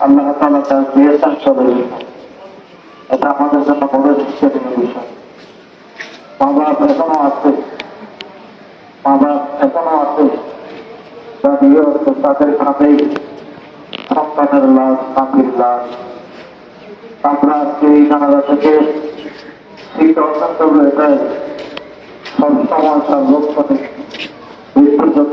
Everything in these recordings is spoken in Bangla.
আল্লাহ তালা তার দিয়েছেন চলে এটা আমাদের জন্য বড় শিক্ষণীয় বিষয়। মা বাপ এখনও আছে। মা বাপ এখনও আছে। দাদিও তাদের খাতেই সন্তানের লাভ স্বামীর লাভ আমরা আজকে এই কানাডা থেকে শিক্ষা অর্জন করব এটাই সবসময় তার লক্ষ্য নেই মৃত্যুর জন্য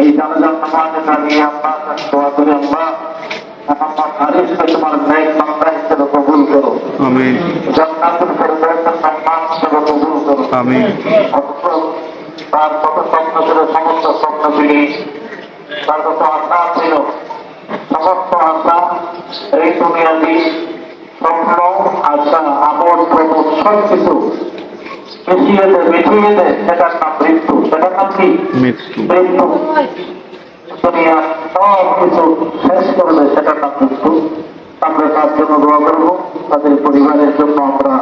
এই জানাজার নামাজে দাঁড়িয়ে আমরা দোয়া করি আল্লাহ আমার হারিসকে তোমার ন্যায় মামলা হিসেবে কবুল করো। আমিন। জান্নাতুল ফেরদাউসের সম্মান হিসেবে কবুল করো। আমিন। তার কত স্বপ্ন ছিল সমস্ত স্বপ্ন তিনি তার কত আশা ছিল সমস্ত আশা এই দুনিয়াটি স্বপ্ন আশা আমল প্রমোদ সব কিছু মিশিয়ে দেয় মিঠিয়ে দেয় সেটার নাম মৃত্যু সেটার নাম কি? মৃত্যু মৃত্যু দুনিয়া সব কিছু শেষ করে দেয় সেটার নাম মৃত্যু আমরা তার জন্য দোয়া করব তাদের পরিবারের জন্য আমরা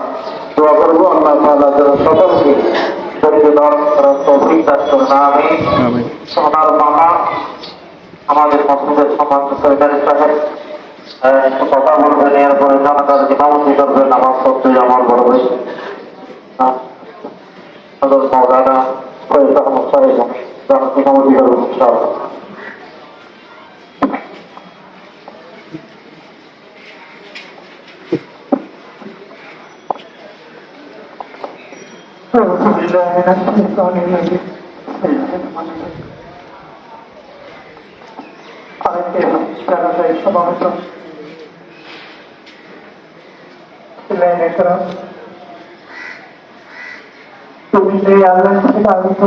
দোয়া করব। আল্লাহ তাআলা যেন সকলকে ধারণ করার তৌফিক দান করেন। আমি আমিন। সোনার মামা আমাদের মসজিদের সমাজ সরকারি সাহেব একটু কথা বলবেন এরপরে জনতার ইমামতি করবেন আমার সত্যি আমার বড় ভাই আহ, Plastic Committee will start. আরেকটি জায়গাটায় সমাবেশ তুমি সেই আল্লাহ থেকে আগত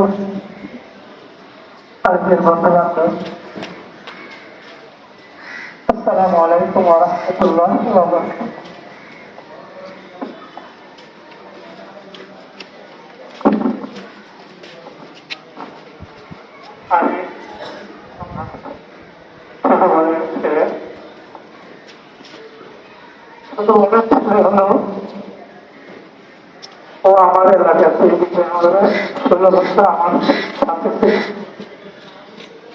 আজকের বন্ধু বান্ধব আসসালামু আলাইকুম ওয়া রাহমাতুল্লাহি ওয়া বারাকাতুহু। আমি ছোট ভাইয়ের ছেলে। ছোট ও আমার এলাকা আমার সাথে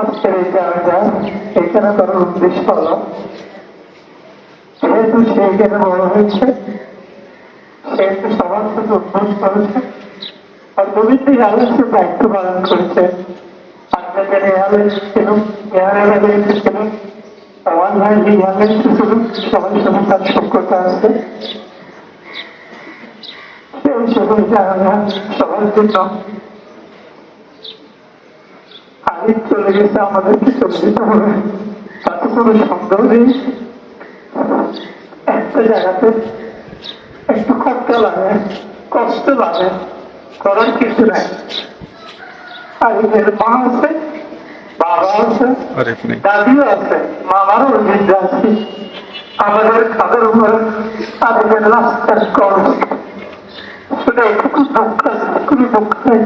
আজকের এই জায়গা এখানে করার উদ্দেশ্য হলো যেহেতু সে এখানে বড় হয়েছে সেহেতু সবার সাথে উদ্বোস করেছে আর গোবিন্দ আলোচ্য দায়িত্ব পালন করেছে আপনাদের এয়ারলাইন্স ছিল এয়ার ছিল আমার ভাই এয়ারলাইন্স ছিল সবাই সবাই তার সক্ষতা আছে সেই সকল জায়গা সবার জন্য আগে চলে গেছে আমাদেরকে চলে হবে তাতে কোনো সন্দেহ নেই। একটা জায়গাতে একটু খরচা লাগে কষ্ট লাগে করার কিছু নাই। আর এর মা আছে বাবা আছে দাদিও আছে মামারও বৃদ্ধ আছে। আমাদের খাদের উপরে তাদের রাস্তার কল শুনে খুব দুঃখ খুবই দুঃখ হয়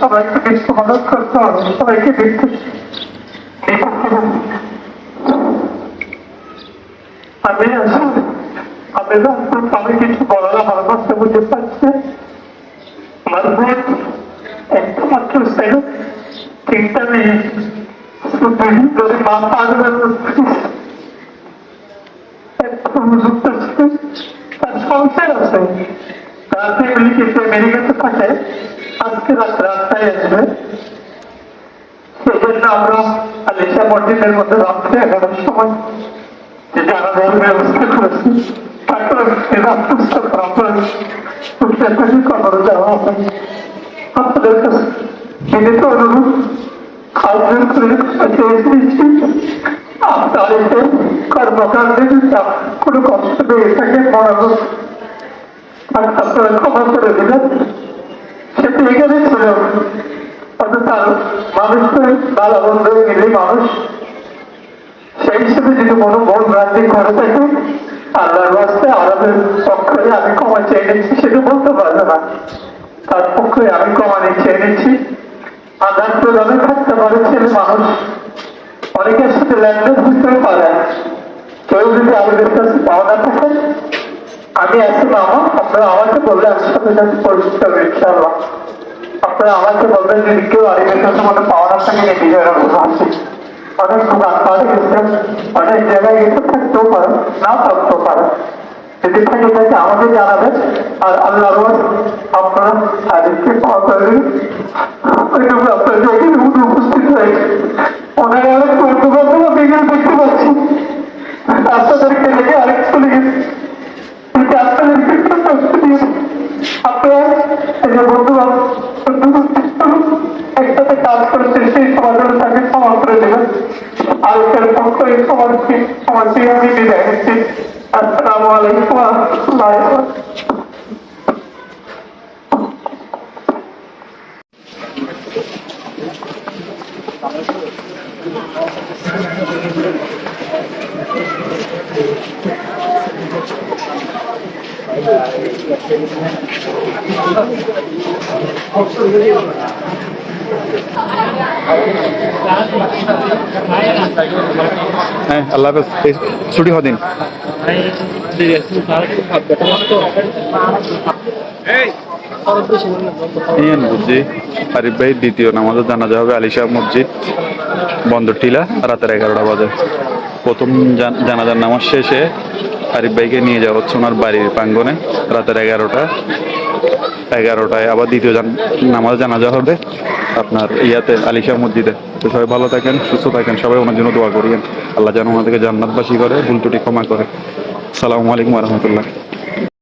সবাইকে দেখতে মদত করতে হবে, সবাইকে দেখতে। আমি আসলে আমি আমি কিছু বলার আমার কষ্ট বুঝতে পারছি। আমার বোন একটা মাত্র ছিল। তিনটা মেয়ে। যদি মা পাগলের একটা উপযুক্ত ছিল, তার সংসার আছে। তার ফ্যামিলি কিন্তু আমেরিকাতে থাকে আজকে রাত রাস্তায় কর্মকাণ্ডে কোনো কষ্ট পেয়ে থাকে বড় আপনারা ক্ষমা করে দিলেন সেটা এখানে ছিল। অর্থাৎ মানুষ তো ভালো বন্ধু মিলে মানুষ। সেই হিসেবে যদি কোনো মন রাজি করে থাকে, আল্লাহর বাস্তে আমাদের পক্ষে আমি ক্ষমা চেয়ে নিচ্ছি সেটা বলতে পারবে না। তার পক্ষে আমি ক্ষমা চেয়ে নিচ্ছি। আদান প্রদানে থাকতে পারে ছেলে মানুষ। অনেকের সাথে লেনদেন হতে পারে। কেউ যদি আমাদের কাছে পাওনা থাকে আমি আছি মামা, আপনারা আমাকে বললে আমি সাথে সাথে পরিচিত হবে ইনশাআল্লাহ। আপনারা আমাকে বলবেন যদি কেউ আরেকের কাছে মনে পাওনা থাকে নিয়ে নিজের আছে। অনেক পাড়ে গেছেন, অনেক জায়গায় গেছে থাকতেও নাও থাকতেও যদি থাকে আমাকে জানাবেন, আর আল্লাহ আপনারা পাওয়া একসাথে কাজ করছে সেই সমাজের তাকে ক্ষমা করে দেবেন আলোকের পক্ষ এই সমাজকে সমাজকে আমি বিদায় নিচ্ছি আসসালামু আলাইকুম ওয়া রাহমাতুল্লাহি ওয়া বারাকাতুহু। হ্যাঁ আল্লাহ হাফেজ। ছুটি হদিন আরিফ ভাই, দ্বিতীয় নামাজও জানাজা হবে আলিশা মসজিদ, বন্দর টিলা, রাতের এগারোটা বাজে। প্রথম জান- জানাজার নামাজ শেষে আরিফ ভাইকে নিয়ে যাওয়া হচ্ছে ওনার বাড়ির প্রাঙ্গনে রাতের এগারোটা। এগারোটায় আবার দ্বিতীয় নামাজ জানাজা হবে। আপনার ইয়াতে আলিশা মসজিদে। তো সবাই ভালো থাকেন, সুস্থ থাকেন, সবাই ওনার জন্য দোয়া করিয়েন। আল্লাহ যেন ওনাদেরকে জান্নাতবাসী করে, ভুল ত্রুটি ক্ষমা করে। সালামু আলাইকুম রহমতুল্লাহ।